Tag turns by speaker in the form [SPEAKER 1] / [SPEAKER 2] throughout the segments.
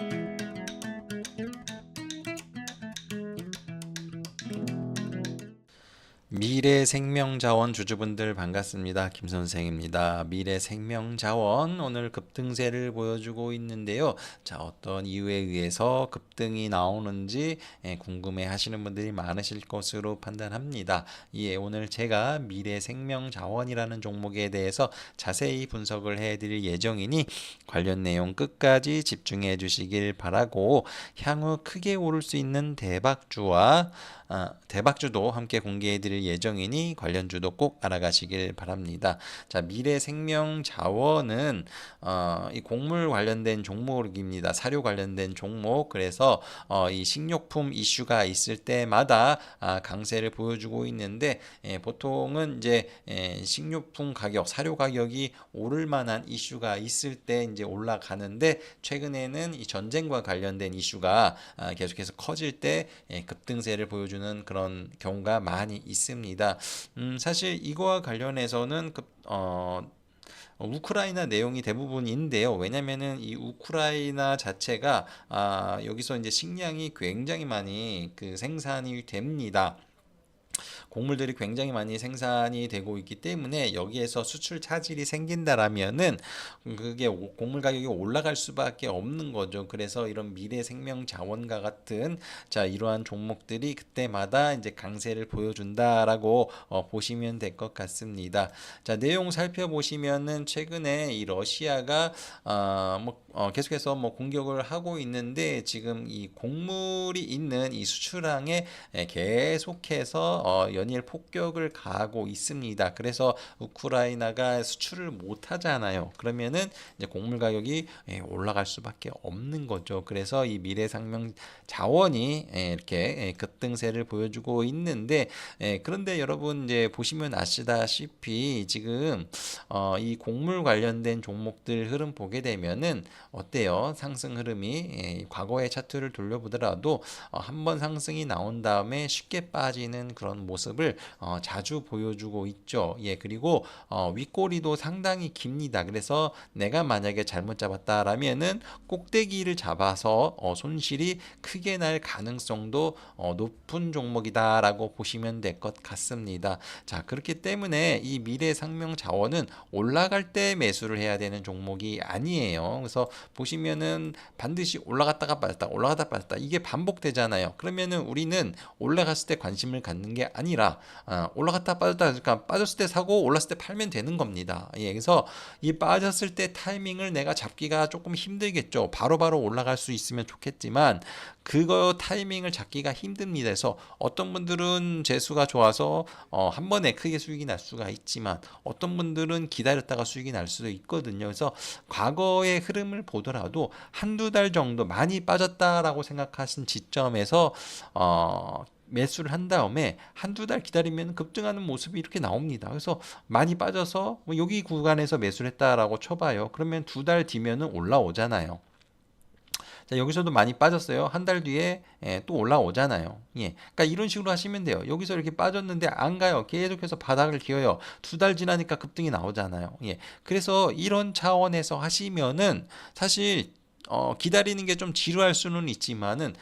[SPEAKER 1] Thank you. 미래 생명자원 주주분들 반갑습니다. 김 선생입니다. 미래 생명자원 오늘 급등세를 보여주고 있는데요. 자 어떤 이유에 의해서 급등이 나오는지 예, 궁금해 하시는 분들이 많으실 것으로 판단합니다. 예, 오늘 제가 미래 생명자원이라는 종목에 대해서 자세히 분석을 해드릴 예정이니 관련 내용 끝까지 집중해 주시길 바라고 향후 크게 오를 수 있는 대박주와 아, 대박주도 함께 공개해드릴 예정이니 관련주도 꼭 알아가시길 바랍니다. 자, 미래생명자원은 어, 이 곡물 관련된 종목입니다. 사료 관련된 종목. 그래서 어, 이 식료품 이슈가 있을 때마다 아, 강세를 보여주고 있는데 예, 보통은 이제 예, 식료품 가격, 사료 가격이 오를 만한 이슈가 있을 때 이제 올라가는데 최근에는 이 전쟁과 관련된 이슈가 아, 계속해서 커질 때 예, 급등세를 보여주는 그런 경우가 많이 있습니다. 음, 사실 이거와 관련해서는 급, 어, 우크라이나 내용이 대부분인데요. 왜냐면은 이 우크라이나 자체가 아, 여기서 이제 식량이 굉장히 많이 그 생산이 됩니다. 곡물들이 굉장히 많이 생산이 되고 있기 때문에 여기에서 수출 차질이 생긴다라면은 그게 오- 곡물 가격이 올라갈 수밖에 없는 거죠. 그래서 이런 미래 생명 자원과 같은 자 이러한 종목들이 그때마다 이제 강세를 보여준다라고 어, 보시면 될 것 같습니다. 자 내용 살펴보시면은 최근에 이 러시아가 어 뭐 어, 계속해서 뭐 공격을 하고 있는데 지금 이 곡물이 있는 이 수출항에 예, 계속해서 어, 연일 폭격을 가하고 있습니다. 그래서 우크라이나가 수출을 못 하잖아요. 그러면은 이제 곡물 가격이 예, 올라갈 수밖에 없는 거죠. 그래서 이 미래상명 자원이 예, 이렇게 예, 급등세를 보여주고 있는데 예, 그런데 여러분 이제 보시면 아시다시피 지금 어, 이 곡물 관련된 종목들 흐름 보게 되면은 어때요? 상승 흐름이 예, 과거의 차트를 돌려보더라도 어, 한번 상승이 나온 다음에 쉽게 빠지는 그런 모습 을 어, 자주 보여주고 있죠. 예, 그리고 어, 윗꼬리도 상당히 깁니다. 그래서 내가 만약에 잘못 잡았다라면은 꼭대기를 잡아서 어, 손실이 크게 날 가능성도 어, 높은 종목이다라고 보시면 될 것 같습니다. 자, 그렇기 때문에 이 미래 상명 자원은 올라갈 때 매수를 해야 되는 종목이 아니에요. 그래서 보시면은 반드시 올라갔다가 빠졌다, 올라갔다 빠졌다 이게 반복되잖아요. 그러면은 우리는 올라갔을 때 관심을 갖는 게 아니라 아, 올라갔다 빠졌다 그러니까 빠졌을 때 사고 올랐을 때 팔면 되는 겁니다. 예, 그래서 이 빠졌을 때 타이밍을 내가 잡기가 조금 힘들겠죠. 바로 바로 올라갈 수 있으면 좋겠지만 그거 타이밍을 잡기가 힘듭니다. 그래서 어떤 분들은 재수가 좋아서 어, 한 번에 크게 수익이 날 수가 있지만 어떤 분들은 기다렸다가 수익이 날 수도 있거든요. 그래서 과거의 흐름을 보더라도 한두 달 정도 많이 빠졌다라고 생각하신 지점에서 어, 매수를 한 다음에 한두 달 기다리면 급등하는 모습이 이렇게 나옵니다. 그래서 많이 빠져서 뭐 여기 구간에서 매수를 했다라고 쳐봐요. 그러면 두 달 뒤면은 올라오잖아요. 자, 여기서도 많이 빠졌어요. 한 달 뒤에 예, 또 올라오잖아요. 예. 그러니까 이런 식으로 하시면 돼요. 여기서 이렇게 빠졌는데 안 가요. 계속해서 바닥을 기어요. 두 달 지나니까 급등이 나오잖아요. 예. 그래서 이런 차원에서 하시면은 사실 어, 기다리는 게 좀 지루할 수는 있지만은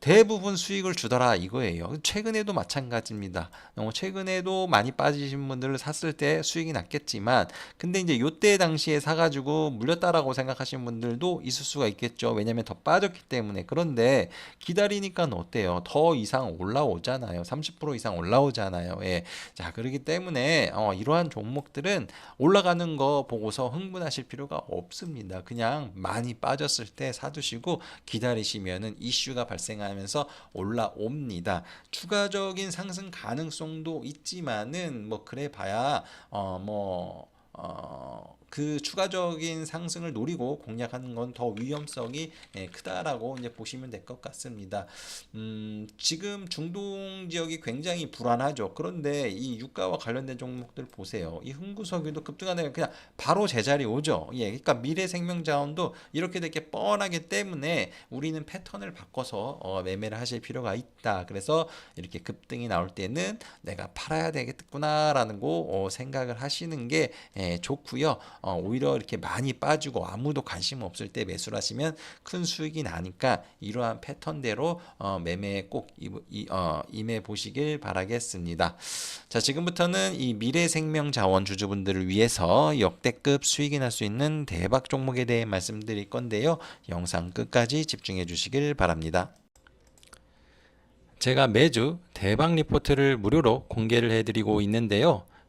[SPEAKER 1] 대부분 수익을 주더라 이거예요. 최근에도 마찬가지입니다. 어, 최근에도 많이 빠지신 분들을 샀을 때 수익이 났겠지만, 근데 이제 요때 당시에 사가지고 물렸다라고 생각하시는 분들도 있을 수가 있겠죠. 왜냐면 더 빠졌기 때문에. 그런데 기다리니까 어때요? 더 이상 올라오잖아요. 30% 이상 올라오잖아요. 예. 자, 그렇기 때문에 어, 이러한 종목들은 올라가는 거 보고서 흥분하실 필요가 없습니다. 그냥 많이 빠졌을 때 사두시고 기다리시면은 이슈가 발생하 면서 올라옵니다. 추가적인 상승 가능성도 있지만은 뭐 그래 봐야 어뭐 어, 그 추가적인 상승을 노리고 공략하는 건 더 위험성이 예, 크다라고 이제 보시면 될 것 같습니다. 음, 지금 중동 지역이 굉장히 불안하죠. 그런데 이 유가와 관련된 종목들 보세요. 이 흥구석유도 급등하다가 그냥 바로 제자리 오죠. 예, 그러니까 미래생명자원도 이렇게 되게 뻔하기 때문에 우리는 패턴을 바꿔서 어, 매매를 하실 필요가 있다. 그래서 이렇게 급등이 나올 때는 내가 팔아야 되겠구나라는 거 어, 생각을 하시는 게 예, 좋고요. 어, 오히려 이렇게 많이 빠지고 아무도 관심 없을 때 매수를 하시면 큰 수익이 나니까 이러한 패턴대로 어, 매매에 꼭 이, 이, 어, 임해 보시길 바라겠습니다. 자, 지금부터는 이 미래생명 자원 주주분들을 위해서 역대급 수익이 날 수 있는 대박 종목에 대해 말씀드릴 건데요. 영상 끝까지 집중해 주시길 바랍니다. 제가 매주 대박 리포트를 무료로 공개를 해드리고 있는데요.